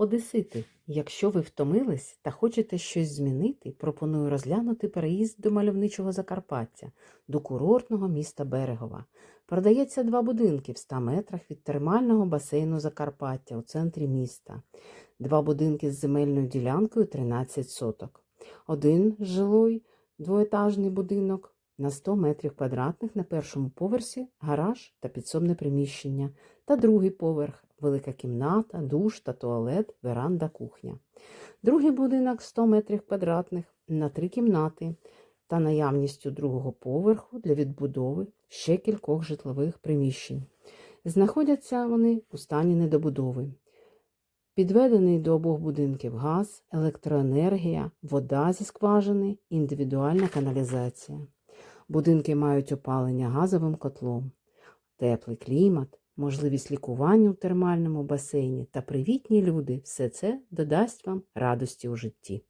Одесити, якщо ви втомились та хочете щось змінити, пропоную розглянути переїзд до мальовничого Закарпаття, до курортного міста Берегова. Продається два будинки в 100 метрах від термального басейну Закарпаття у центрі міста. Два будинки з земельною ділянкою 13 соток. Один жилий двоетажний будинок на 100 метрів квадратних на першому поверсі гараж та підсобне приміщення, та другий поверх велика кімната, душ та туалет, веранда, кухня. Другий будинок 100 метрів квадратних на три кімнати та наявністю другого поверху для відбудови ще кількох житлових приміщень. Знаходяться вони у стані недобудови. Підведений до обох будинків газ, електроенергія, вода зі скважини, індивідуальна каналізація. Будинки мають опалення газовим котлом, теплий клімат, можливість лікування у термальному басейні та привітні люди. Все це додасть вам радості у житті.